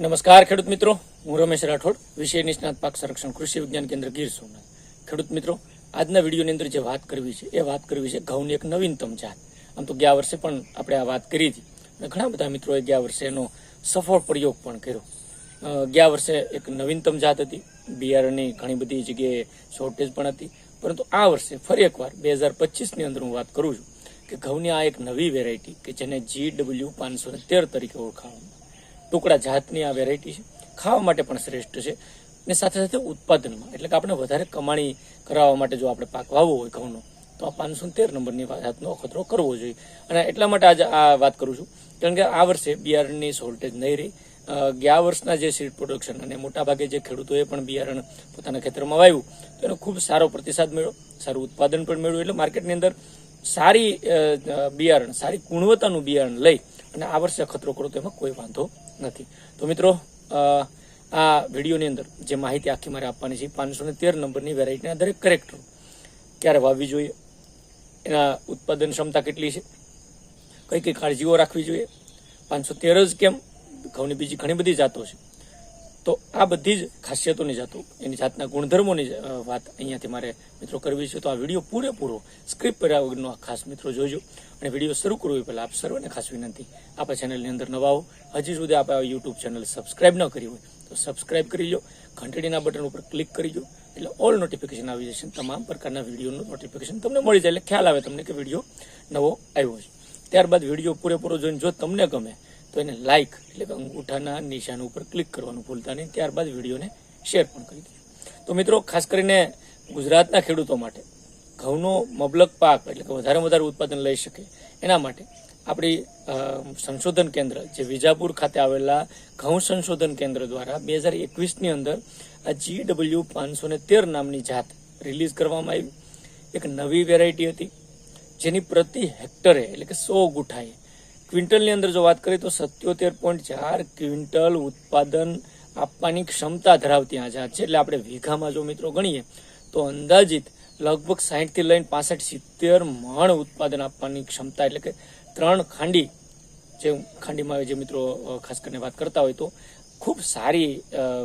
નમસ્કાર, ખેડૂત મિત્રો. હું રમેશ રાઠોડ, વિષય નિષ્ણાત પાક સંરક્ષણ કૃષિ વિજ્ઞાન કેન્દ્ર ગીર સોમનાથ. ખેડૂત મિત્રો, આજના વિડીયોની અંદર જે વાત કરવી છે, એ વાત કરવી છે ઘઉંની એક નવીનતમ જાત. આમ તો ગયા વર્ષે પણ આપણે આ વાત કરી હતી. અને ઘણા બધા મિત્રોએ ગયા વર્ષે એનો સફળ પ્રયોગ પણ કર્યો. ગયા વર્ષે એક નવીનતમ જાત હતી. બિયારણની ઘણી બધી જગ્યાએ શોર્ટેજ પણ હતી. પરંતુ આ વર્ષે ફરી એકવાર, બે હજાર પચીસની અંદર હું વાત કરું છું કે ઘઉંની આ એક નવી વેરાયટી કે જેને જી ડબલ્યુ પાંચસો તેર તરીકે ઓળખાવામાં ટુકડા જાતની આ વેરાયટી છે. ખાવા માટે પણ શ્રેષ્ઠ છે. ને સાથે સાથે ઉત્પાદનમાં. એટલે કે આપણે વધારે કમાણી કરાવવા માટે જો આપણે પાક વાવવો હોય ઘઉંનો, તો આ પાંચસો તેર નંબરની જાતનો અખતરો કરવો જોઈએ. અને એટલા માટે આજે આ વાત કરું છું. કારણ કે આ વર્ષે બિયારણની શોર્ટેજ નહીં રહી. ગયા વર્ષના જે સીડ પ્રોડક્શન અને મોટાભાગે જે ખેડૂતોએ પણ બિયારણ પોતાના ખેતરમાં વાવ્યું, તો એનો ખૂબ સારો પ્રતિસાદ મળ્યો. સારું ઉત્પાદન પણ મળ્યું. એટલે માર્કેટની અંદર સારી બિયારણ સારી ગુણવત્તાનું બિયારણ લઈ અને આ વર્ષે અખતરો કરો તો એમાં કોઈ વાંધો નથી. તો મિત્રો આ વિડીયોની અંદર જે માહિતી આખી મારે આપવાની છે પાંચસો ને તેર નંબરની વેરાયટીના દરેક કરેક્ટર ક્યારે વાવવી જોઈએ, એના ઉત્પાદન ક્ષમતા કેટલી છે, કઈ કઈ કાળજીઓ રાખવી જોઈએ, પાંચસો તેર જ કેમ, ઘઉંની બીજી ઘણી બધી જાતો છે. તો આ બધી જ ખાસિયતોની જાતો, એની જાતના ગુણધર્મોની વાત અહીંયાથી મારે મિત્રો કરવી છે. તો આ વીડિયો પૂરેપૂરો સ્ક્રિપ્ટ કર્યા વગરનો ખાસ મિત્રો જોજો અને વીડિયો શરૂ કરવો એ પહેલાં આપ સર્વને ખાસ વિનંતી. આપણા ચેનલની અંદર નવા હો, હજી સુધી આપણે આ યુટ્યુબ ચેનલ સબસ્ક્રાઇબ ન કરી હોય તો સબસ્ક્રાઇબ કરી લો ઘંટડીના બટન ઉપર ક્લિક કરી લો એટલે ઓલ નોટિફિકેશન આવી જશે તમામ પ્રકારના વિડીયોનું નોટિફિકેશન તમને મળી જાય. એટલે ખ્યાલ આવે તમને કે વીડિયો નવો આવ્યો છે. ત્યારબાદ વીડિયો પૂરેપૂરો જોઈને જો તમને ગમે તો એને લાઇક એટલે કે અંગૂઠાના નિશાન ઉપર ક્લિક કરવાનું ભૂલતા નહીં. ત્યારબાદ વિડીયોને શેર પણ કરી દેજો. તો મિત્રો, ખાસ કરીને ગુજરાતના ખેડૂતો માટે ઘઉંનો મબલક પાક એટલે કે વધારે વધારે ઉત્પાદન લઈ શકે એના માટે આપણી સંશોધન કેન્દ્ર જે વિજાપુર ખાતે આવેલા ઘઉં સંશોધન કેન્દ્ર દ્વારા બે હજાર એકવીસની અંદર આ જી ડબલ્યુ પાંચસો ને તેર નામની જાત રિલીઝ કરવામાં આવી. એક નવી વેરાયટી હતી જેની પ્રતિ હેક્ટરે એટલે કે સો ગુઠાએ ક્વિન્ટલની અંદર જો વાત કરીએ તો સત્યોતેર પોઈન્ટ ચાર ક્વિન્ટલ ઉત્પાદન આપવાની ક્ષમતા ધરાવતી આ જાત છે. એટલે આપણે વીઘામાં જો મિત્રો ગણીએ, તો અંદાજિત લગભગ સાહીઠથી લઈને પાસઠ સિત્તેર મણ ઉત્પાદન આપવાની ક્ષમતા, એટલે કે ત્રણ ખાંડી, જે ખાંડીમાં જે મિત્રો ખાસ કરીને વાત કરતા હોય તો ખૂબ સારી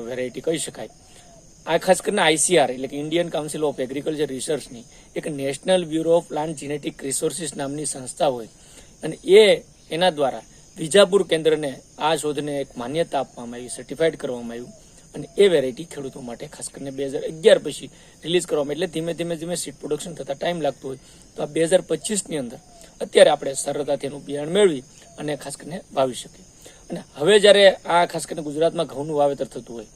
વેરાયટી કહી શકાય. આ ખાસ કરીને આઈસીઆર એટલે કે ઇન્ડિયન કાઉન્સિલ ઓફ એગ્રીકલ્ચર રિસર્ચની એક national bureau of plant genetic resources નામની સંસ્થા હોય. અને એ એના દ્વારા વિજાપુર કેન્દ્રને આ શોધને એક માન્યતા આપવામાં આવી સર્ટિફાઈડ કરવામાં આવ્યું. અને એ વેરાયટી ખેડૂતો માટે ખાસ કરીને બે હજાર અગિયાર પછી રિલીઝ કરવામાં એટલે ધીમે ધીમે ધીમે સીડ પ્રોડક્શન થતાં ટાઈમ લાગતો હોય તો આ બે હજાર પચીસની અંદર અત્યારે આપણે સરળતાથી એનું બિયારણ મેળવી અને ખાસ કરીને વાવી શકીએ. અને હવે જ્યારે આ ખાસ કરીને ગુજરાતમાં ઘઉંનું વાવેતર થતું હોય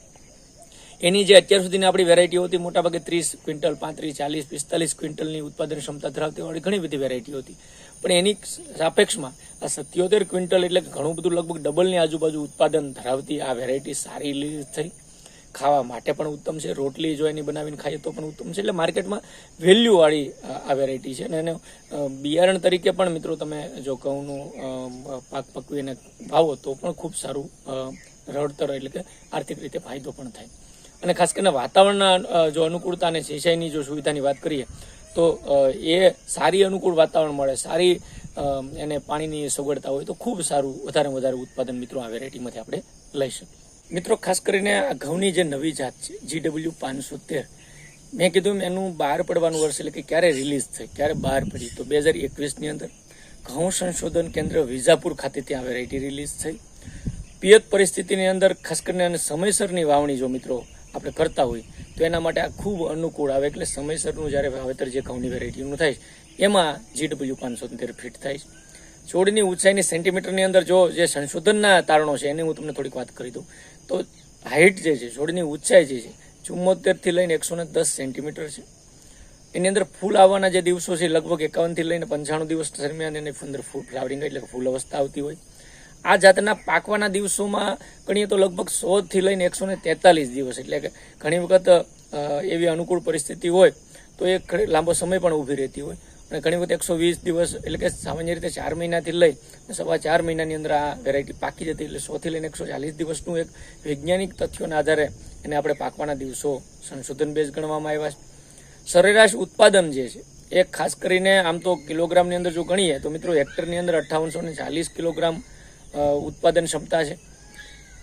એની જે અત્યાર સુધીની આપણી વેરાયટીઓ હતી, મોટાભાગે ત્રીસ ક્વિન્ટલ, પાંત્રીસ, ચાલીસ, પિસ્તાલીસ ક્વિન્ટલની ઉત્પાદન ક્ષમતા ધરાવતી વાળી ઘણી બધી વેરાયટીઓ હતી. પણ એની સાપેક્ષમાં આ સત્યોતેર ક્વિન્ટલ એટલે ઘણું બધું લગભગ ડબલની આજુબાજુ ઉત્પાદન ધરાવતી આ વેરાયટી સારી થઈ. ખાવા માટે પણ ઉત્તમ છે, રોટલી જો એની બનાવીને ખાઈએ તો પણ ઉત્તમ છે. એટલે માર્કેટમાં વેલ્યુવાળી આ વેરાયટી છે. અને એને બિયારણ તરીકે પણ મિત્રો તમે જો ઘઉંનું પાક પકવીને ભાવો તો પણ ખૂબ સારું રડતર એટલે કે આર્થિક રીતે ફાયદો પણ થાય. અને ખાસ કરીને વાતાવરણના જો અનુકૂળતા અને સિંચાઈની જો સુવિધાની વાત કરીએ, તો એ સારી અનુકૂળ વાતાવરણ મળે, સારી એને પાણીની સગવડતા હોય તો ખૂબ સારું વધારે વધારે ઉત્પાદન મિત્રો આ વેરાયટીમાંથી આપણે લઈ શકીએ. મિત્રો, ખાસ કરીને આ ઘઉંની જે નવી જાત છે જીડબલ્યુ પાંચસો તેર મેં કીધું એનું બહાર પડવાનું વર્ષ એટલે કે ક્યારે રિલીઝ થઈ ક્યારે બહાર પડી, તો બે હજાર એકવીસની અંદર ઘઉં સંશોધન કેન્દ્ર વિજાપુર ખાતે ત્યાં વેરાયટી રિલીઝ થઈ. પિયત પરિસ્થિતિની અંદર ખાસ કરીને અને સમયસરની વાવણી જો મિત્રો આપણે કરતા હોઈએ તો એના માટે આ ખૂબ અનુકૂળ આવે. એટલે સમયસરનું જ્યારે વાવેતર જે ઘઉંની વેરાયટીનું થાય એમાં જીડબલ્યુ પાંચસો તેર ફીટ થાય છોડની ઊંચાઈની સેન્ટીમીટરની અંદર જો જે સંશોધનના તારણો છે, એની હું તમને થોડીક વાત કરી દઉં. તો હાઇટ જે છે, છોડની ઊંચાઈ જે છે ચુમ્મોતેરથી લઈને એકસો ને દસ સેન્ટીમીટર છે. એની અંદર ફૂલ આવવાના જે દિવસો છે, લગભગ એકાવનથી લઈને પંચાણું દિવસ દરમિયાન એની અંદર ફૂલ, ફ્લાવરિંગ એટલે ફૂલ અવસ્થા આવતી હોય. આ જાતના પાકવાના દિવસોમાં ગણીએ તો લગભગ સો થી લઈને એકસો ને તેતાલીસ દિવસ એટલે કે ઘણી વખત એવી અનુકૂળ પરિસ્થિતિ હોય તો એ લાંબો સમય પણ ઊભી રહેતી હોય. અને ઘણી વખત એકસો વીસ દિવસ એટલે કે સામાન્ય રીતે ચાર મહિનાથી લઈ સવા ચાર મહિનાની અંદર આ વેરાયટી પાકી જતી એટલે સોથી લઈને એકસો ચાલીસ દિવસનું એક વૈજ્ઞાનિક તથ્યોના આધારે એને આપણે પાકવાના દિવસો સંશોધન બેઝ ગણવામાં આવ્યા છે. સરેરાશ ઉત્પાદન જે છે, એ ખાસ કરીને આમ તો કિલોગ્રામની અંદર જો ગણીએ તો મિત્રો હેક્ટરની અંદર અઠ્ઠાવનસો ને ચાલીસ કિલોગ્રામ ઉત્પાદન ક્ષમતા છે.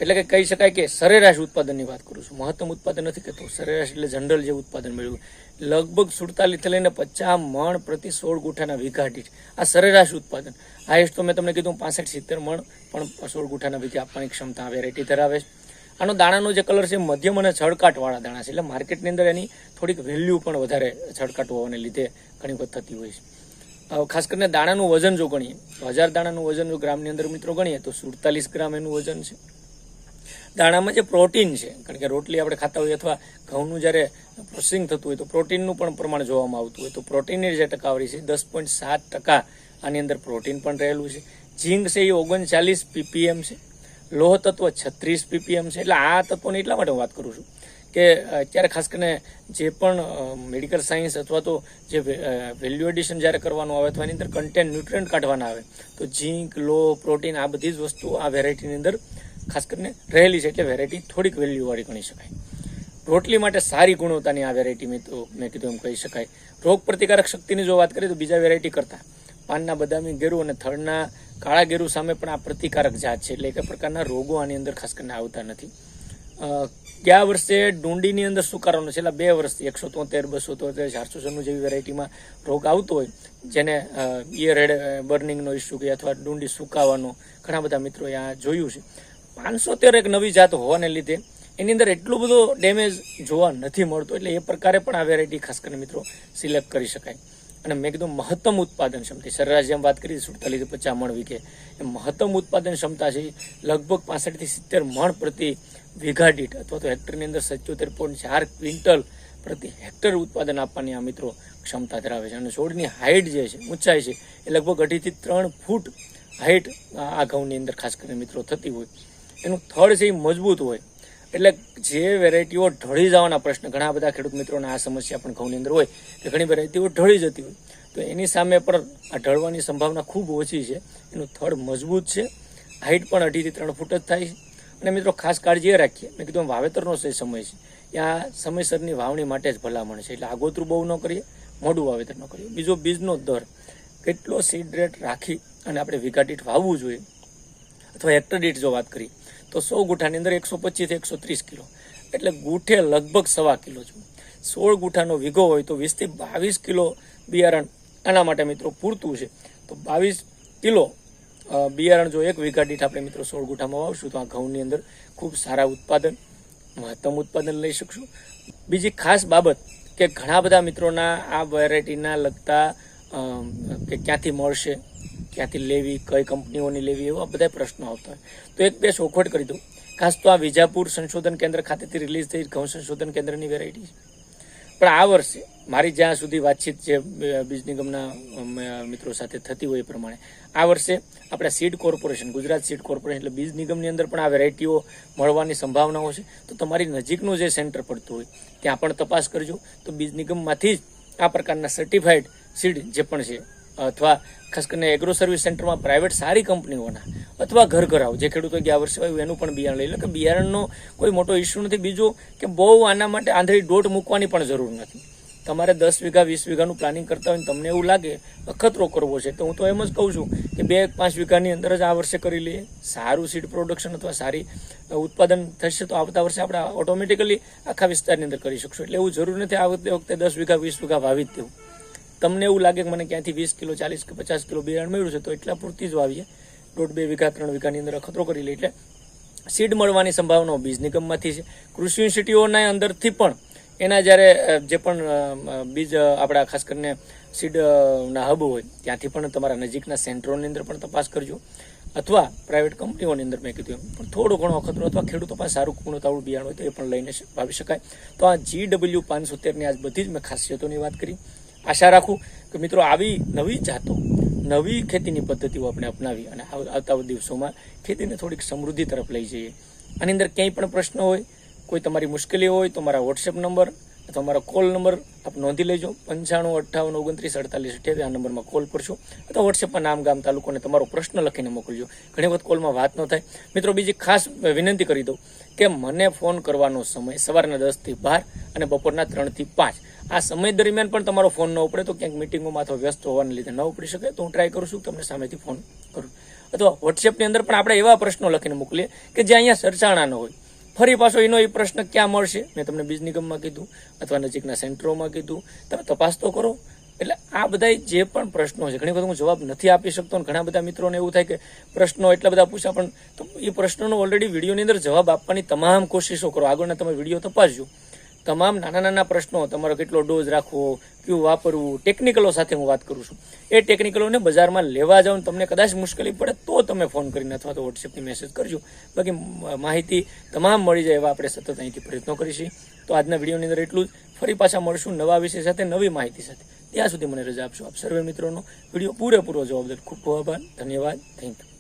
એટલે કે કહી શકાય કે સરેરાશ ઉત્પાદનની વાત કરું છું. મહત્તમ ઉત્પાદન નથી કહેતો. સરેરાશ એટલે જનરલ જે ઉત્પાદન મળ્યું લગભગ સુડતાલીસથી લઈને પચાસ મણ પ્રતિ સોળ ગુઠાના વીઘા દીઠ આ સરેરાશ ઉત્પાદન. હાઈએસ્ટ તો મેં તમને કીધું પાસઠ સિત્તેર મણ પણ સોળ ગુઠાના વીઘા આપવાની ક્ષમતા વેરાયટી ધરાવે છે. આનો દાણાનો જે કલર છે મધ્યમ અને છડકાટવાળા દાણા છે. એટલે માર્કેટની અંદર એની થોડીક વેલ્યુ પણ વધારે છડકાટ હોવાને લીધે ઘણી વખત થતી હોય છે. ખાસ કરીને દાણાનું વજન જો ગણીએ. તો હજાર દાણાનું વજન જો ગ્રામની અંદર મિત્રો ગણીએ, તો સુડતાલીસ ગ્રામ એનું વજન છે. દાણામાં જે પ્રોટીન છે, કારણ કે રોટલી આપણે ખાતા હોઈએ અથવા ઘઉંનું જ્યારે પ્રોસેસિંગ થતું હોય તો પ્રોટીનનું પણ પ્રમાણ જોવામાં આવતું હોય. તો પ્રોટીનની જે ટકાવારી છે, દસ પોઈન્ટ સાત ટકા આની અંદર પ્રોટીન પણ રહેલું છે. ઝીંક છે એ ઓગણચાલીસ પીપીએમ છે. લોહ તત્વ છત્રીસ પીપીએમ છે. એટલે આ તત્વોની એટલા માટે હું વાત કરું છું. કે અત્યારે ખાસ કરીને જે પણ મેડિકલ સાયન્સ અથવા તો જે વેલ્યુ એડિશન જ્યારે કરવાનું આવે અથવા એની અંદર કન્ટેન્ટ ન્યુટ્રન્ટ કાઢવાના આવે. તો ઝીંક, લો પ્રોટીન આ બધી જ વસ્તુઓ આ વેરાયટીની અંદર ખાસ કરીને રહેલી છે એટલે વેરાયટી થોડીક વેલ્યુવાળી ગણી શકાય. રોટલી માટે સારી ગુણવત્તાની આ વેરાયટી મેં તો, મેં કીધું એમ કહી શકાય. રોગ પ્રતિકારક શક્તિની જો વાત કરીએ તો બીજા વેરાયટી કરતાં. પાનના બદામી ગેરુ અને થળના કાળા ગેરુ સામે પણ આ પ્રતિકારક જાત છે. એટલે એક પ્રકારના રોગો આની અંદર ખાસ કરીને આવતા નથી. ગયા વર્ષે ડુંડીની અંદર સુકારોનો છેલ્લા બે વર્ષથી એકસો તોતેર, બસો તોતેર, ચારસો છન્નું જેવી વેરાયટીમાં રોગ આવતો હોય, જેને ઇયર હેડ બર્નિંગનો ઇસ્યુ કે અથવા ડુંડી સુકાવાનો, ઘણા બધા મિત્રો આ જોયું છે. પાંચસો તેર એક નવી જાત હોવાને લીધે એની અંદર એટલું બધો ડેમેજ જોવા નથી મળતો, એટલે એ પ્રકારે પણ આ વેરાયટી ખાસ કરીને મિત્રો સિલેક્ટ કરી શકાય. અને મેં કીધું મહત્તમ ઉત્પાદન ક્ષમતા સરેરાશ જેમ વાત કરી, સુડતાલીસ પચાસ મણ વીઘે એ મહત્તમ ઉત્પાદન ક્ષમતા છે લગભગ પાસઠથી સિત્તેર મણ પ્રતિ વીઘા દીઠ અથવા તો હેક્ટરની અંદર સત્યોતેર પોઈન્ટ ચાર ક્વિન્ટલ પ્રતિ હેક્ટર ઉત્પાદન આપવાની આ મિત્રો ક્ષમતા ધરાવે છે. અને છોડની હાઇટ જે છે, ઊંચાઈ છે, એ લગભગ અઢીથી ત્રણ ફૂટ હાઇટ આ ઘઉંની અંદર ખાસ કરીને મિત્રો થતી હોય. એનું થડ છે એ મજબૂત હોય. એટલે જે વેરાયટીઓ ઢળી જવાના પ્રશ્ન, ઘણા બધા ખેડૂત મિત્રોને આ સમસ્યા પણ ઘઉંની અંદર હોય કે ઘણી વેરાયટીઓ ઢળી જતી હોય. તો એની સામે પણ આ ઢળવાની સંભાવના ખૂબ ઓછી છે. એનું થડ મજબૂત છે. હાઇટ પણ અઢીથી ત્રણ ફૂટ જ થાય છે. અને મિત્રો ખાસ કાળજી એ રાખીએ. મેં કીધું, વાવેતરનો જે સમય છે. ત્યાં સમયસરની વાવણી માટે જ ભલામણ છે. એટલે આગોતરું બહુ ન કરીએ, મોડું વાવેતર ન કરીએ. બીજો બીજનો દર, કેટલો સીડ રેટ રાખી અને આપણે વીઘા વાવવું જોઈએ, અથવા હેક્ટર દીઠ જો વાત કરીએ, તો સો ગુઠાની અંદર એકસો પચીસથી એકસો ત્રીસ કિલો. એટલે ગુઠે લગભગ સવા કિલો છે. સોળ ગુઠાનો વીઘો હોય તો વીસથી બાવીસ કિલો બિયારણ આના માટે મિત્રો પૂરતું છે. તો બાવીસ કિલો બિયારણ જો એક વીઘા દીઠ આપણે મિત્રો સોળ ગુઠામાં વાવશું, તો આ ઘઉંની અંદર ખૂબ સારા ઉત્પાદન, મહત્તમ ઉત્પાદન લઈ શકશું. બીજી ખાસ બાબત કે ઘણા બધા મિત્રોના આ વેરાયટીના લગતા કે ક્યાંથી મળશે, ક્યાંથી લેવી, કઈ કંપનીઓની લેવી એવા બધા પ્રશ્નો આવતા હોય. તો એક બે ચોખવટ કરી દઉં. ખાસ તો આ વિજાપુર સંશોધન કેન્દ્ર ખાતેથી રિલીઝ થઈ ઘઉં સંશોધન કેન્દ્રની વેરાયટી પણ આ વર્ષે મારી જ્યાં સુધી વાતચીત જે બીજ નિગમના મિત્રો સાથે થતી હોય એ પ્રમાણે. આ વર્ષે આપણે seed corporation, Gujarat seed corporation એટલે બીજ નિગમની અંદર પણ આ વેરાયટીઓ મળવાની સંભાવનાઓ છે. તો તમારી નજીકનું જે સેન્ટર પડતું હોય, ત્યાં પણ તપાસ કરજો. તો બીજ નિગમમાંથી જ આ પ્રકારના સર્ટિફાઈડ સીડ જે પણ છે, અથવા ખાસ કરીને એગ્રો સર્વિસ સેન્ટરમાં પ્રાઇવેટ સારી કંપનીઓના, અથવા ઘર ઘરાવ જે ખેડૂતો ગયા વર્ષે હોય એનું પણ બિયારણ લઈ લો, કે બિયારણનો કોઈ મોટો ઇસ્યુ નથી. બીજું કે બહુ આના માટે આંધળી દોટ મૂકવાની પણ જરૂર નથી. તમારે દસ વીઘા, વીસ વીઘાનું પ્લાનિંગ કરતા હોય તમને એવું લાગે અખતરો કરવો છે, તો હું તો એમ જ કહું છું કે બે, પાંચ વીઘાની અંદર જ આ વર્ષે કરી લઈએ. સારું સીડ પ્રોડક્શન અથવા સારી ઉત્પાદન થશે તો આવતા વર્ષે આપણે ઓટોમેટિકલી આખા વિસ્તારની અંદર કરી શકશું. એટલે એવું જરૂર નથી આ વખતે વખતે દસ વીઘા, વીસ વીઘા વાવી જ દેવું તમને એવું લાગે કે મને ક્યાંથી વીસ કિલો, ચાલીસ કે પચાસ કિલો બિયારણ મળ્યું છે, તો એટલા પૂરતી જ વાવીએ. દોઢ, બે વીઘા, ત્રણ વીઘાની અંદર અખતરો કરી લઈએ. એટલે સીડ મળવાની સંભાવનાઓ બીજ નિગમમાંથી છે. કૃષિ યુનિવર્સિટીઓના અંદરથી પણ એના જ્યારે જે પણ બીજ આપણા ખાસ કરીને સીડ ના હબ હોય, ત્યાંથી પણ તમારા નજીકના સેન્ટરોની અંદર પણ તપાસ કરજો. અથવા પ્રાઇવેટ કંપનીઓની અંદર મેં કીધું એમ. પણ થોડો ઘણો અખતરો અથવા ખેડૂતો પાસે સારું ગુણવત્તાવાળું બિયારણ હોય તો એ પણ લઈને વાવી શકાય. તો આ જી ડબલ્યુ પાંચસો તેરની આજ બધી જ મેં ખાસિયતોની વાત કરી. આશા રાખું કે મિત્રો આવી નવી જાતો, નવી ખેતીની પદ્ધતિઓ આપણે અપનાવી અને આવ- આવતા દિવસોમાં ખેતીને થોડીક સમૃદ્ધિ તરફ લઈ જઈએ. આની અંદર ક્યાંય પણ પ્રશ્ન હોય કોઈ તમારી મુશ્કેલી હોય તો મારા વોટ્સએપ નંબર અથવા મારા કોલ નંબર આપ નોંધી લેજો. પંચાણું, અઠ્ઠાવન, ઓગણત્રીસ, અડતાલીસ, અઠ્યાવીસ આ નંબરમાં કોલ કરશો. અથવા વોટ્સએપમાં નામ, ગામ, તાલુકો અને તમારો પ્રશ્ન લખીને મોકલજો. ઘણી વખત કોલમાં વાત ન થાય. મિત્રો, બીજી ખાસ વિનંતી કરી દઉં કે મને ફોન કરવાનો સમય સવારના દસથી બાર અને બપોરના ત્રણથી પાંચ. આ સમય દરમિયાન પણ તમારો ફોન ન ઉપડે તો ક્યાંક મિટિંગોમાં અથવા વ્યસ્ત હોવાને લીધે ન ઉપડી શકે. તો હું ટ્રાય કરું છું તમને સામેથી ફોન કરું. અથવા વોટ્સએપની અંદર પણ આપણે એવા પ્રશ્નો લખીને મોકલીએ કે જે અહીંયા સરચાણા ન હોય. ફરી પાછો એનો એ પ્રશ્ન ક્યાં મળશે? મેં તમને બીજ નિગમમાં કીધું અથવા નજીકના સેન્ટરોમાં કીધું. તમે તપાસ તો કરો. એટલે આ બધા જે પણ પ્રશ્નો છે, ઘણી વખત હું જવાબ નથી આપી શકતો ઘણા બધા મિત્રોને એવું થાય કે પ્રશ્નો એટલા બધા પૂછ્યા પણ તો એ પ્રશ્નોનો ઓલરેડી વિડીયોની અંદર જવાબ આપવાની તમામ કોશિશો કરો. આગળના તમે વીડિયો તપાસજો. તમામ નાના નાના પ્રશ્નો, તમારો કેટલો ડોઝ રાખવો, કયું વાપરવું ટેકનિકલો સાથે હું વાત કરું છું. એ ટેકનિકલોને બજારમાં લેવા જાઉં તમને કદાચ મુશ્કેલી પડે તો તમે ફોન કરીને અથવા તો વોટ્સએપની મેસેજ કરજો. બાકી માહિતી તમામ મળી જાય એવા આપણે સતત અહીંથી પ્રયત્નો કરીશું. તો આજના વિડીયોની અંદર એટલું જ. ફરી પાછા મળશું નવા વિષય સાથે, નવી માહિતી સાથે. ત્યાં સુધી મને રજા આપશો આપ સર્વે મિત્રોનો. વીડિયો પૂરેપૂરો જવાબ દે ખૂબ ખૂબ આભાર. ધન્યવાદ. Thank you